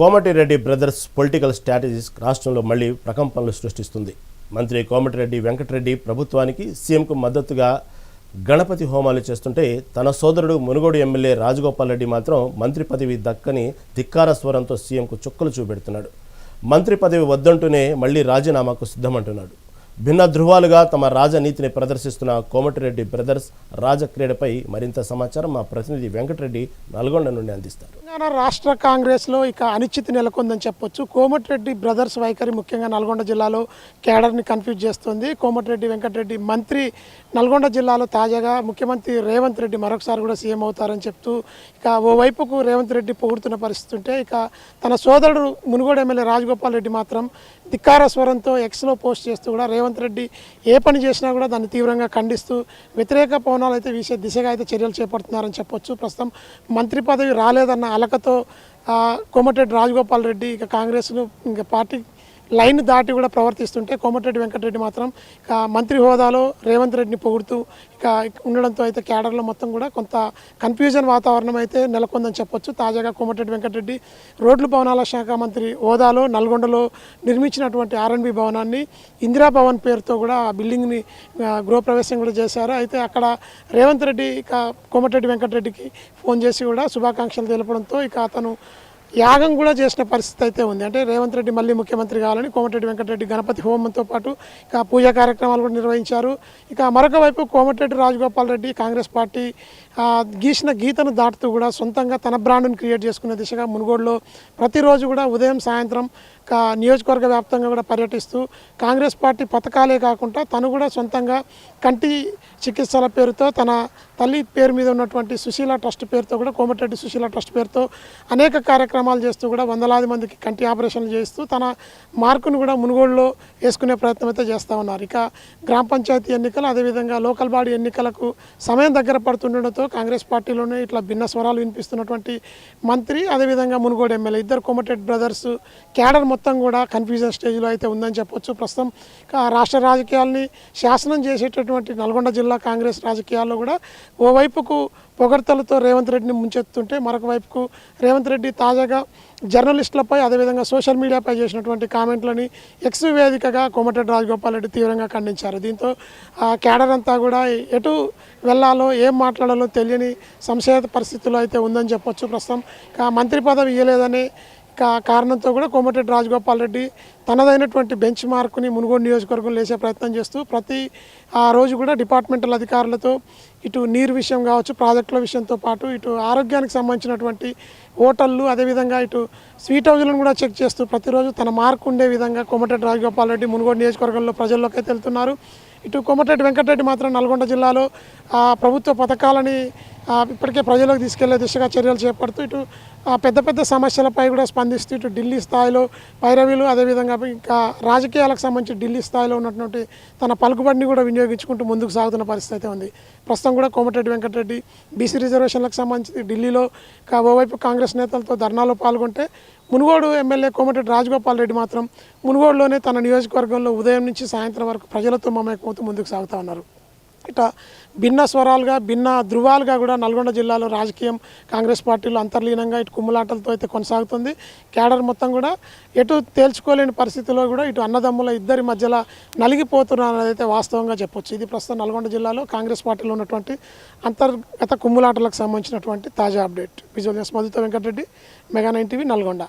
Komatireddy brothers political strategies రాష్ట్రంలో మళ్ళీ ప్రకంపనలు సృష్టిస్తుంది. మంత్రి కోమటిరెడ్డి వెంకటరెడ్డి ప్రభుత్వానికి సీఎంకు మద్దతుగా గణపతి హోమాలు చేస్తుంటే తన సోదరుడు మునుగోడు ఎమ్మెల్యే రాజగోపాల్ రెడ్డి మాత్రం మంత్రి పదవి దక్కని ధిక్కార స్వరంతో సీఎంకు చుక్కలు చూపెడుతున్నాడు. మంత్రి పదవి వద్దంటూనే మళ్ళీ రాజీనామాకు సిద్ధమంటున్నాడు. భిన్న ధృవాలుగా తమ రాజనీతిని ప్రదర్శిస్తున్న కోమటిరెడ్డి బ్రదర్స్ రాజక్రీడపై మరింత సమాచారం మా ప్రతినిధి వెంకటరెడ్డి నల్గొండ నుండి అందిస్తారు. తెలంగాణ రాష్ట్ర కాంగ్రెస్లో ఇక అనిశ్చితి నెలకొందని చెప్పొచ్చు. కోమటిరెడ్డి బ్రదర్స్ వైఖరి ముఖ్యంగా నల్గొండ జిల్లాలో కేడర్ని కన్ఫ్యూజ్ చేస్తుంది. కోమటిరెడ్డి వెంకటరెడ్డి మంత్రి నల్గొండ జిల్లాలో తాజాగా ముఖ్యమంత్రి రేవంత్ రెడ్డి మరొకసారి కూడా సీఎం అవుతారని చెప్తూ ఇక ఓవైపుకు రేవంత్ రెడ్డి పొగుడుతున్న పరిస్థితి ఉంటే ఇక తన సోదరుడు మునుగోడు ఎమ్మెల్యే రాజగోపాల్ రెడ్డి మాత్రం ధిక్కార స్వరంతో ఎక్స్లో పోస్ట్ చేస్తూ కూడా రేవంత్ రెడ్డి ఏ పని చేసినా కూడా దాన్ని తీవ్రంగా ఖండిస్తూ వ్యతిరేక పవనాలు అయితే వీసే దిశగా అయితే చర్యలు చేపడుతున్నారని చెప్పొచ్చు. ప్రస్తుతం మంత్రి పదవి రాలేదన్న అలకతో ఆ, కోమటిరెడ్డి రాజగోపాల్ రెడ్డి ఇక కాంగ్రెస్ను ఇంకా పార్టీ లైన్ దాటి కూడా ప్రవర్తిస్తుంటే కోమటిరెడ్డి వెంకటరెడ్డి మాత్రం ఇక మంత్రి హోదాలో రేవంత్ రెడ్డిని పొగుడుతూ ఇక ఉండడంతో అయితే క్యాడర్లో మొత్తం కూడా కొంత కన్ఫ్యూజన్ వాతావరణం అయితే నెలకొందని చెప్పొచ్చు. తాజాగా కోమటిరెడ్డి వెంకటరెడ్డి రోడ్లు భవనాల శాఖ మంత్రి హోదాలో నల్గొండలో నిర్మించినటువంటి ఆర్ఎన్బి భవనాన్ని ఇందిరా భవన్ పేరుతో కూడా ఆ బిల్డింగ్ని గృహప్రవేశం కూడా చేశారు. అయితే అక్కడ రేవంత్ రెడ్డి ఇక కోమటిరెడ్డి వెంకటరెడ్డికి ఫోన్ చేసి కూడా శుభాకాంక్షలు తెలపడంతో ఇక అతను యాగం కూడా చేసిన పరిస్థితి అయితే ఉంది. అంటే రేవంత్ రెడ్డి మళ్ళీ ముఖ్యమంత్రి కావాలని కోమటిరెడ్డి వెంకటరెడ్డి గణపతి హోమంతో పాటు ఇక పూజా కార్యక్రమాలు కూడా నిర్వహించారు. ఇక మరొక వైపు కోమటిరెడ్డి రాజగోపాల్ రెడ్డి కాంగ్రెస్ పార్టీ గీసిన గీతను దాటుతూ కూడా సొంతంగా తన బ్రాండ్ను క్రియేట్ చేసుకునే దిశగా మునుగోడులో ప్రతిరోజు కూడా ఉదయం సాయంత్రం కా నియోజకవర్గ వ్యాప్తంగా కూడా పర్యటిస్తూ కాంగ్రెస్ పార్టీ పథకాలే కాకుండా తను కూడా సొంతంగా కంటి చికిత్సల పేరుతో తన తల్లి పేరు మీద ఉన్నటువంటి సుశీల ట్రస్ట్ పేరుతో కూడా కోమటిరెడ్డి సుశీల ట్రస్ట్ పేరుతో అనేక కార్యక్రమాలు చేస్తూ కూడా వందలాది మందికి కంటి ఆపరేషన్లు చేస్తూ తన మార్కును కూడా మునుగోడులో వేసుకునే ప్రయత్నం అయితే చేస్తూ ఉన్నారు. ఇక గ్రామ పంచాయతీ ఎన్నికలు అదేవిధంగా లోకల్ బాడీ ఎన్నికలకు సమయం దగ్గర పడుతుండడంతో కాంగ్రెస్ పార్టీలోనే ఇట్లా భిన్న స్వరాలు వినిపిస్తున్నటువంటి మంత్రి అదేవిధంగా మునుగోడు ఎమ్మెల్యే ఇద్దరు కోమటెడ్ బ్రదర్స్ క్యాడర్ మొత్తం కూడా కన్ఫ్యూజన్ స్టేజ్లో అయితే ఉందని చెప్పొచ్చు. ప్రస్తుతం రాష్ట్ర రాజకీయాల్ని శాసనం చేసేటటువంటి నల్గొండ జిల్లా కాంగ్రెస్ రాజకీయాల్లో కూడా ఓవైపుకు పొగడ్తలతో రేవంత్ రెడ్డిని ముంచెత్తుంటే మరొక వైపుకు రేవంత్ రెడ్డి తాజాగా జర్నలిస్టులపై అదేవిధంగా సోషల్ మీడియాపై చేసినటువంటి కామెంట్లని ఎక్స్ వేదికగా కోమటిరెడ్డి రాజగోపాల్ రెడ్డి తీవ్రంగా ఖండించారు. దీంతో ఆ క్యాడర్ అంతా కూడా ఎటు వెళ్ళాలో ఏం మాట్లాడాలో తెలియని సంశయ పరిస్థితుల్లో అయితే ఉందని చెప్పొచ్చు ప్రస్తుతం. మంత్రి పదవి ఇవ్వలేదని కారణంతో కూడా కోమటిరెడ్డి రాజగోపాల్ రెడ్డి తనదైనటువంటి బెంచ్ మార్కుని మునుగోడు నియోజకవర్గంలో లేసే ప్రయత్నం చేస్తూ ప్రతి ఆ రోజు కూడా డిపార్ట్మెంటల్ అధికారులతో ఇటు నీరు విషయం కావచ్చు ప్రాజెక్టుల విషయంతో పాటు ఇటు ఆరోగ్యానికి సంబంధించినటువంటి హోటళ్ళు అదేవిధంగా ఇటు స్వీట్ హౌజులను కూడా చెక్ చేస్తూ ప్రతిరోజు తన మార్కు ఉండే విధంగా కోమటిరెడ్డి రాజగోపాల్ రెడ్డి మునుగోడు నియోజకవర్గంలో ప్రజల్లోకి అయితే వెళ్తున్నారు. ఇటు కోమటిరెడ్డి వెంకటరెడ్డి మాత్రం నల్గొండ జిల్లాలో ఆ, ప్రభుత్వ పథకాలని ఇప్పటికే ప్రజలకు తీసుకెళ్ళే దిశగా చర్యలు చేపడుతూ ఇటు ఆ, పెద్ద పెద్ద సమస్యలపై కూడా స్పందిస్తూ ఇటు ఢిల్లీ స్థాయిలో పైరవీలు అదేవిధంగా ఇంకా రాజకీయాలకు సంబంధించి ఢిల్లీ స్థాయిలో ఉన్నటువంటి తన పలుకుబడిని కూడా వినియోగించుకుంటూ ముందుకు సాగుతున్న పరిస్థితి అయితే ఉంది. ప్రస్తుతం కూడా కోమటిరెడ్డి వెంకటరెడ్డి బీసీ రిజర్వేషన్లకు సంబంధించి ఢిల్లీలో కా- ఓవైపు కాంగ్రెస్ నేతలతో ధర్నాలో పాల్గొంటే మునుగోడు ఎమ్మెల్యే కోమటిరెడ్డి రాజగోపాల్ రెడ్డి మాత్రం మునుగోడులోనే తన నియోజకవర్గంలో ఉదయం నుంచి సాయంత్రం వరకు ప్రజలతో మమేకమవుతూ ముందుకు సాగుతూ ఉన్నారు. ఇట్లా భిన్న స్వరాలుగా భిన్న ధృవాలుగా కూడా నల్గొండ జిల్లాలో రాజకీయం కాంగ్రెస్ పార్టీలో అంతర్లీనంగా ఇటు కుమ్ములాటలతో అయితే కొనసాగుతుంది. క్యాడర్ మొత్తం కూడా ఎటు తేల్చుకోలేని పరిస్థితిలో కూడా ఇటు అన్నదమ్ముల ఇద్దరి మధ్యలో నలిగిపోతున్నారు అయితే వాస్తవంగా చెప్పొచ్చు. ఇది ప్రస్తుతం నల్గొండ జిల్లాలో కాంగ్రెస్ పార్టీలో ఉన్నటువంటి అంతర్గత కుమ్ములాటలకు సంబంధించినటువంటి తాజా update. Visual news మధుతో Venkatareddy mega nine TV Nalgonda.